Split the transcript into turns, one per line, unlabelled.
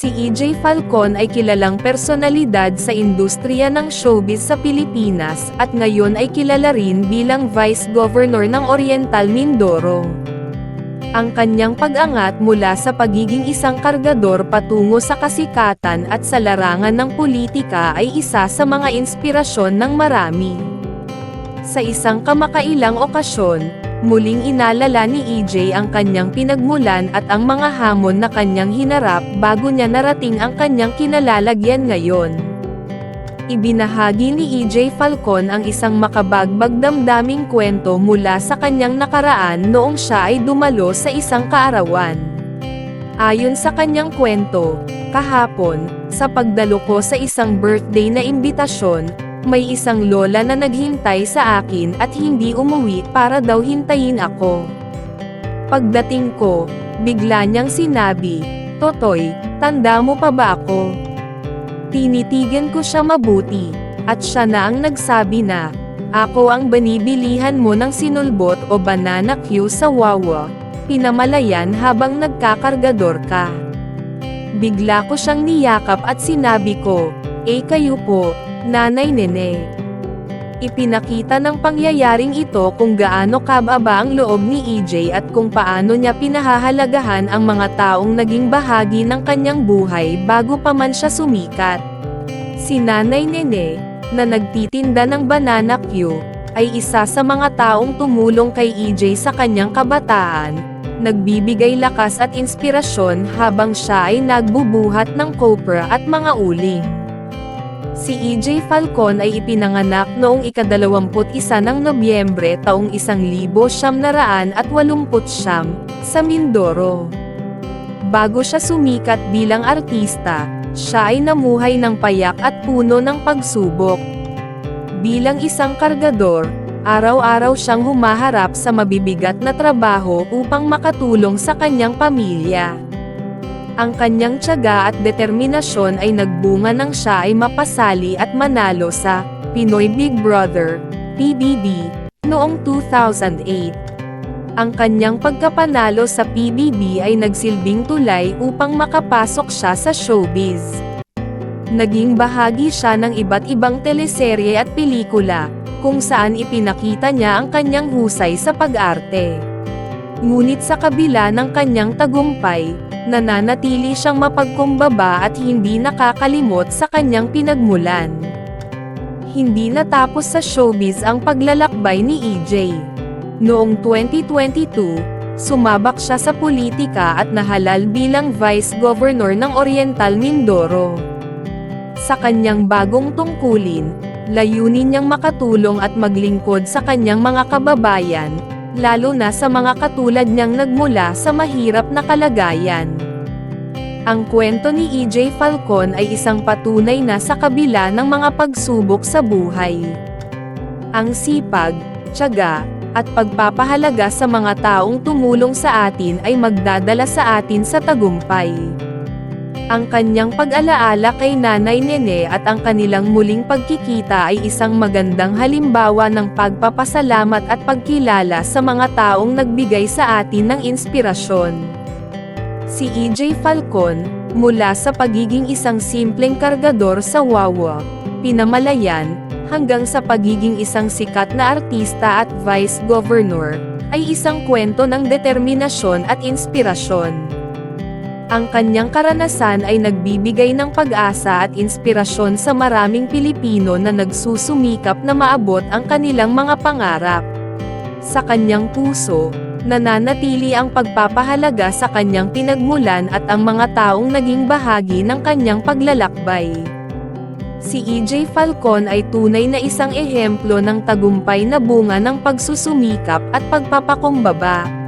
Si EJ Falcon ay kilalang personalidad sa industriya ng showbiz sa Pilipinas at ngayon ay kilala rin bilang Vice Governor ng Oriental Mindoro. Ang kanyang pag-angat mula sa pagiging isang kargador patungo sa kasikatan at sa larangan ng politika ay isa sa mga inspirasyon ng marami. Sa isang kamakailang okasyon, muling inalala ni EJ ang kanyang pinagmulan at ang mga hamon na kanyang hinarap bago niya narating ang kanyang kinalalagyan ngayon. Ibinahagi ni EJ Falcon ang isang makabagbag damdaming kwento mula sa kanyang nakaraan noong siya ay dumalo sa isang kaarawan. Ayon sa kanyang kwento, kahapon, sa pagdalo ko sa isang birthday na imbitasyon, may isang lola na naghintay sa akin at hindi umuwi para daw hintayin ako. Pagdating ko, bigla niyang sinabi, Totoy, tanda mo pa ba ako? Tinitigan ko siya mabuti, at siya na ang nagsabi na, ako ang banibilihan mo ng sinulbot o banana Q sa Wawa, pinamalayan habang nagkakargador ka. Bigla ko siyang niyakap at sinabi ko, eh kayo po, nanay nene. Ipinakita ng pangyayaring ito kung gaano kababa ang loob ni EJ at kung paano niya pinahahalagahan ang mga taong naging bahagi ng kanyang buhay bago pa man siya sumikat. Si Nanay Nene, na nagtitinda ng banana Q, ay isa sa mga taong tumulong kay EJ sa kanyang kabataan, nagbibigay lakas at inspirasyon habang siya ay nagbubuhat ng kopra at mga uling. Si EJ Falcon ay ipinanganak noong ikadalawamput isa ng Nobyembre taong isang libo siyam naraan at walumput siyam, sa Mindoro. Bago siya sumikat bilang artista, siya ay namuhay ng payak at puno ng pagsubok. Bilang isang kargador, araw-araw siyang humaharap sa mabibigat na trabaho upang makatulong sa kanyang pamilya. Ang kanyang tiyaga at determinasyon ay nagbunga nang siya ay mapasali at manalo sa Pinoy Big Brother, PBB, noong 2008. Ang kanyang pagkapanalo sa PBB ay nagsilbing tulay upang makapasok siya sa showbiz. Naging bahagi siya ng iba't ibang teleserye at pelikula, kung saan ipinakita niya ang kanyang husay sa pag-arte. Ngunit sa kabila ng kanyang tagumpay, nananatili siyang mapagkumbaba at hindi nakakalimot sa kanyang pinagmulan. Hindi natapos sa showbiz ang paglalakbay ni EJ. Noong 2022, sumabak siya sa politika at nahalal bilang Vice Governor ng Oriental Mindoro. Sa kanyang bagong tungkulin, layunin niyang makatulong at maglingkod sa kanyang mga kababayan, lalo na sa mga katulad niyang nagmula sa mahirap na kalagayan. Ang kwento ni EJ Falcon ay isang patunay na sa kabila ng mga pagsubok sa buhay. Ang sipag, tiyaga, at pagpapahalaga sa mga taong tumulong sa atin ay magdadala sa atin sa tagumpay. Ang kanyang pag-alaala kay Nanay Nene at ang kanilang muling pagkikita ay isang magandang halimbawa ng pagpapasalamat at pagkilala sa mga taong nagbigay sa atin ng inspirasyon. Si EJ Falcon, mula sa pagiging isang simpleng kargador sa Wawa, Pinamalayan, hanggang sa pagiging isang sikat na artista at vice governor, ay isang kwento ng determinasyon at inspirasyon. Ang kanyang karanasan ay nagbibigay ng pag-asa at inspirasyon sa maraming Pilipino na nagsusumikap na maabot ang kanilang mga pangarap. Sa kanyang puso, nananatili ang pagpapahalaga sa kanyang pinagmulan at ang mga taong naging bahagi ng kanyang paglalakbay. Si EJ Falcon ay tunay na isang ehemplo ng tagumpay na bunga ng pagsusumikap at pagpapakumbaba.